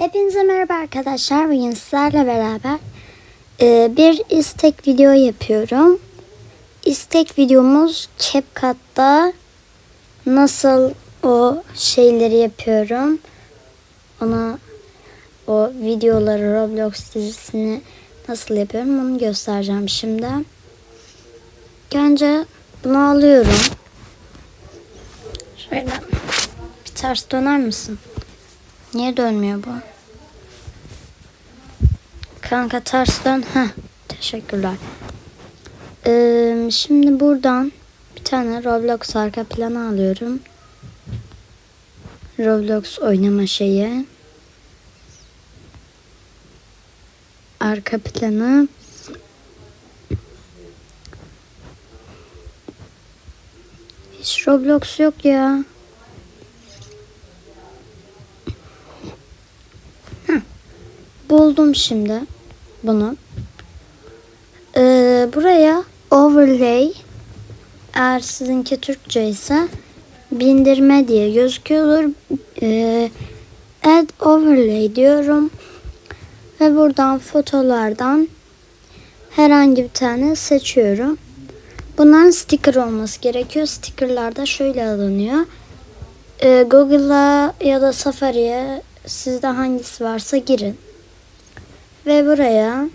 Hepinize merhaba arkadaşlar. Bugün sizlerle beraber e, bir istek video yapıyorum. İstek videomuz CapCut'ta nasıl o şeyleri yapıyorum. Ona o videoları Roblox dizisini nasıl yapıyorum onu göstereceğim şimdi. Önce bunu alıyorum. Şöyle bir ters döner misin? Niye dönmüyor bu? Kanka ters dön. Heh, teşekkürler. Ee, şimdi buradan bir tane Roblox arka planı alıyorum. Roblox oynama şeyi. Arka planı. Hiç Roblox yok ya. Buldum şimdi bunu. Ee, buraya overlay eğer sizinki Türkçe ise bindirme diye gözüküyor. Ee, add overlay diyorum. Ve buradan fotolardan herhangi bir tane seçiyorum. Bunların sticker olması gerekiyor. Stickerlar da şöyle alınıyor. Ee, Google'a ya da Safari'ye sizde hangisi varsa girin. Ve buraya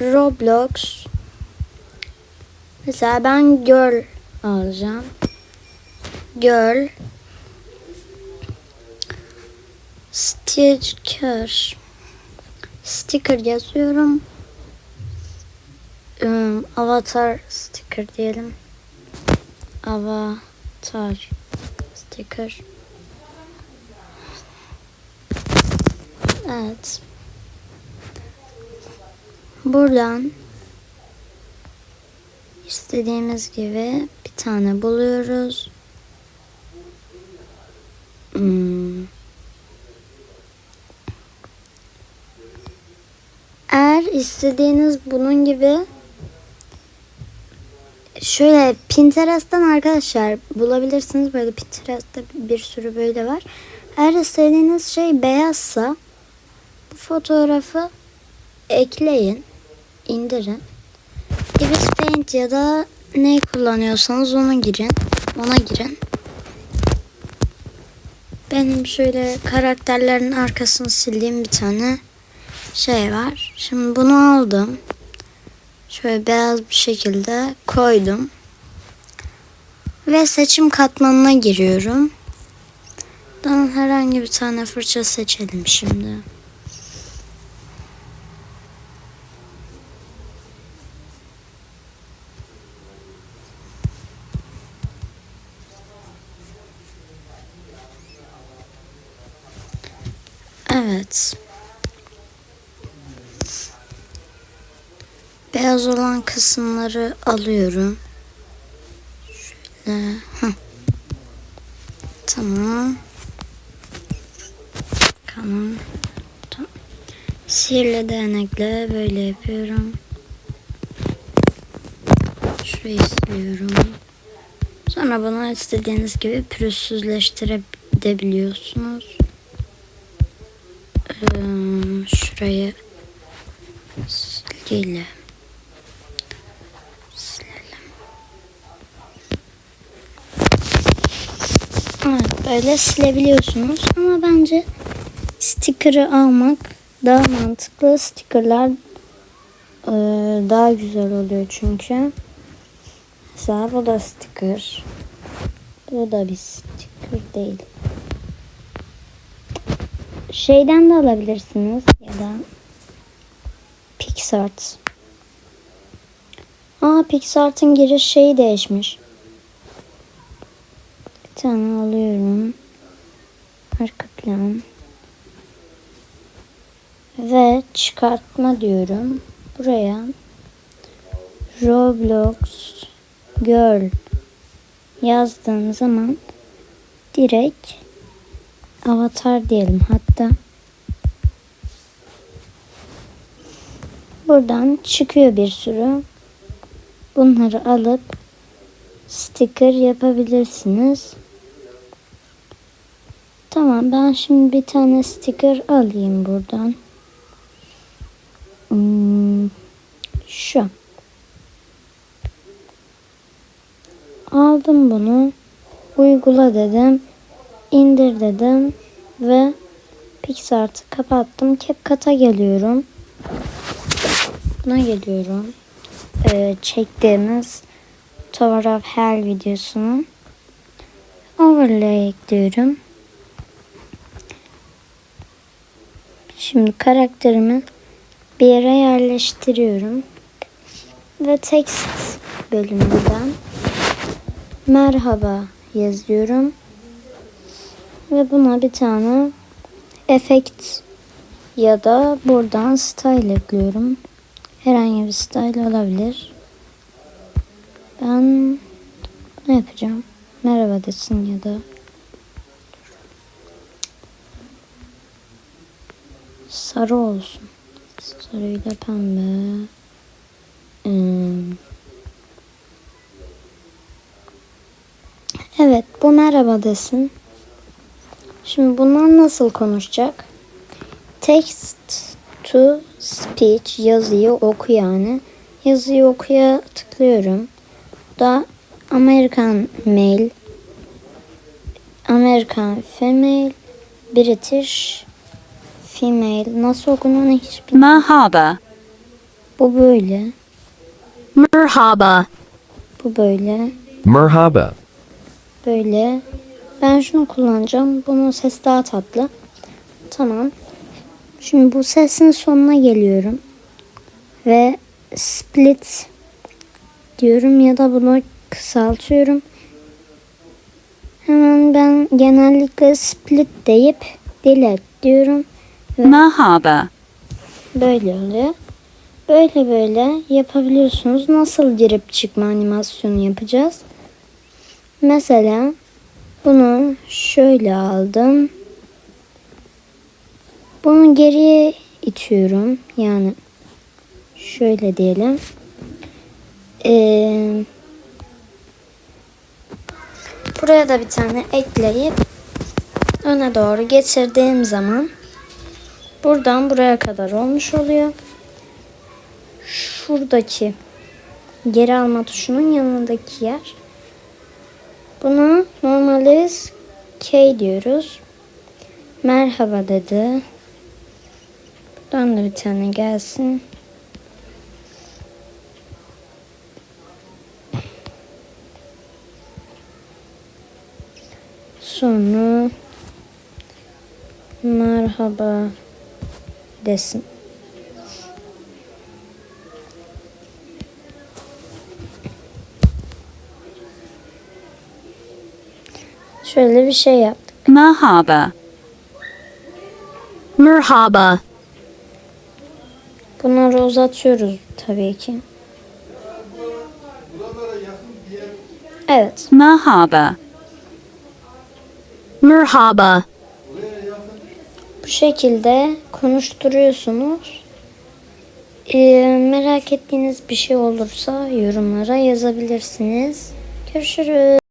Roblox mesela ben girl alacağım. Girl sticker sticker yazıyorum. Um, avatar sticker diyelim. Avatar sticker. Evet. Buradan istediğimiz gibi bir tane buluyoruz. Hmm. Eğer istediğiniz bunun gibi şöyle Pinterest'ten arkadaşlar bulabilirsiniz. Böyle Pinterest'te bir sürü böyle var. Eğer istediğiniz şey beyazsa fotoğrafı ekleyin, indirin. Ibis Paint ya da ne kullanıyorsanız onu girin. Ona girin. Benim şöyle karakterlerin arkasını sildiğim bir tane şey var. Şimdi bunu aldım. Şöyle beyaz bir şekilde koydum. Ve seçim katmanına giriyorum. Buradan herhangi bir tane fırça seçelim şimdi. Evet. Beyaz olan kısımları alıyorum. Şöyle. Heh. Tamam. Tamam. tamam. Sihirli değnekle böyle yapıyorum. Şurayı siliyorum. Sonra bunu istediğiniz gibi pürüzsüzleştirebiliyorsunuz. Şurayı silgiyle silelim. Evet böyle silebiliyorsunuz ama bence sticker'ı almak daha mantıklı. Sticker'lar e, daha güzel oluyor çünkü. Mesela bu da sticker. Bu da bir sticker değil şeyden de alabilirsiniz ya da PixArt. Aa PixArt'ın giriş şeyi değişmiş. Bir tane alıyorum. Arka plan. Ve çıkartma diyorum. Buraya Roblox Girl yazdığım zaman direkt avatar diyelim hatta. Buradan çıkıyor bir sürü. Bunları alıp sticker yapabilirsiniz. Tamam ben şimdi bir tane sticker alayım buradan. Hmm, şu. Aldım bunu. Uygula dedim. İndir dedim. Ve PixArt'ı kapattım. CapCut'a geliyorum. Buna geliyorum. Ee, çektiğimiz Tower of Hell videosunu overlay ekliyorum. Şimdi karakterimi bir yere yerleştiriyorum. Ve text bölümünden merhaba yazıyorum. Ve buna bir tane efekt ya da buradan style ekliyorum. Herhangi bir style olabilir. Ben ne yapacağım? Merhaba desin ya da sarı olsun. Sarıyla pembe. Hmm. Evet bu merhaba desin. Şimdi bunlar nasıl konuşacak? Text to speech yazıyı oku yani. Yazıyı okuya tıklıyorum. Bu da American male, American female, British female. Nasıl okunduğunu hiç bilmiyorum. Merhaba. Bu böyle. Merhaba. Bu böyle. Merhaba. Böyle. Ben şunu kullanacağım. Bunun sesi daha tatlı. Tamam. Şimdi bu sesin sonuna geliyorum. Ve split diyorum ya da bunu kısaltıyorum. Hemen ben genellikle split deyip delete diyorum. Merhaba. Böyle oluyor. Böyle böyle yapabiliyorsunuz. Nasıl girip çıkma animasyonu yapacağız? Mesela bunu şöyle aldım. Bunu geriye itiyorum. Yani şöyle diyelim. Ee, buraya da bir tane ekleyip öne doğru getirdiğim zaman buradan buraya kadar olmuş oluyor. Şuradaki geri alma tuşunun yanındaki yer. Buna normalde K diyoruz. Merhaba dedi. Buradan da bir tane gelsin. Sonra merhaba desin. Şöyle bir şey yaptık. Merhaba. Merhaba. Bunları uzatıyoruz tabii ki. Evet. Merhaba. Merhaba. Bu şekilde konuşturuyorsunuz. Ee, merak ettiğiniz bir şey olursa yorumlara yazabilirsiniz. Görüşürüz.